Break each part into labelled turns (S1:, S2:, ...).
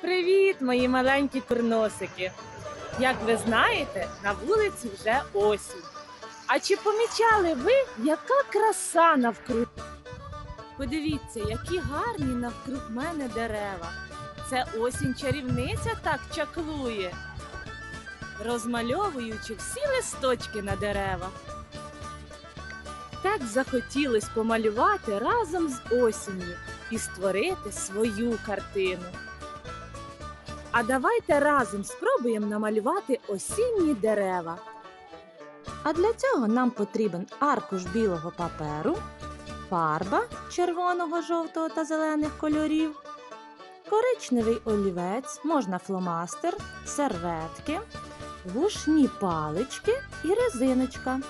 S1: Привіт, мої маленькі курносики! Як ви знаєте, на вулиці вже осінь. А чи помічали ви, яка краса навкруг? Подивіться, які гарні навкруг мене дерева. Це осінь чарівниця так чаклує, розмальовуючи всі листочки на деревах. Так захотілось помалювати разом з осінню і створити свою картину. А давайте разом спробуємо намалювати осінні дерева.
S2: А для цього нам потрібен аркуш білого паперу, фарба червоного, жовтого та зелених кольорів, коричневий олівець, можна фломастер, серветки, вушні палички і резиночка.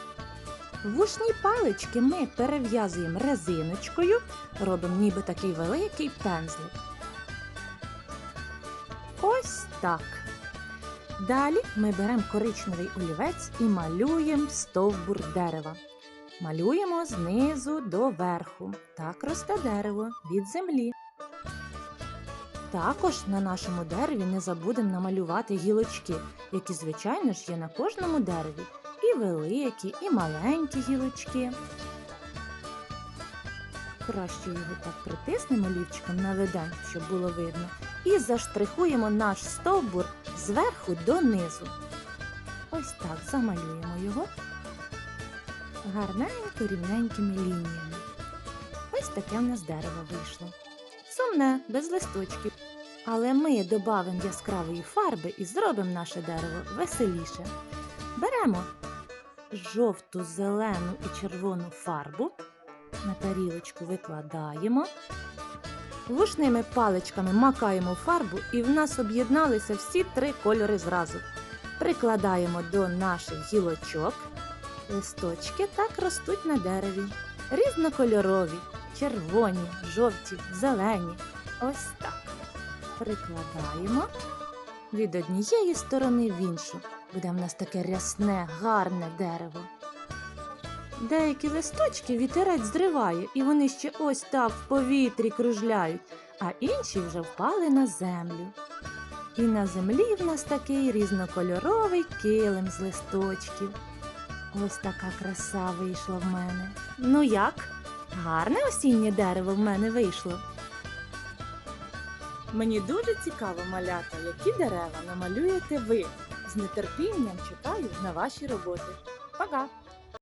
S2: Вушні палички ми перев'язуємо резиночкою, робимо ніби такий великий пензлик. Так. Далі ми беремо коричневий олівець і малюємо стовбур дерева. Малюємо знизу до верху. Так росте дерево від землі. Також на нашому дереві не забудемо намалювати гілочки, які, звичайно ж, є на кожному дереві. І великі, і маленькі гілочки. Краще його так притиснемо олівчиком наведемо, щоб було видно. І заштрихуємо наш стовбур зверху донизу. Ось так замалюємо його гарненько рівненькими лініями. Ось таке в нас дерево вийшло. Сумне, без листочків. Але ми додамо яскравої фарби і зробимо наше дерево веселіше. Беремо жовту, зелену і червону фарбу, на тарілочку викладаємо. Вушними паличками макаємо фарбу і в нас об'єдналися всі три кольори зразу. Прикладаємо до наших гілочок. Листочки так ростуть на дереві. Різнокольорові, червоні, жовті, зелені. Ось так. Прикладаємо від однієї сторони в іншу. Буде в нас таке рясне, гарне дерево. Деякі листочки вітерець зриває, і вони ще ось так в повітрі кружляють, а інші вже впали на землю. І на землі в нас такий різнокольоровий килим з листочків. Ось така краса вийшла в мене. Ну як? Гарне осіннє дерево в мене вийшло.
S1: Мені дуже цікаво малята, які дерева намалюєте ви. З нетерпінням чекаю на ваші роботи. Пока!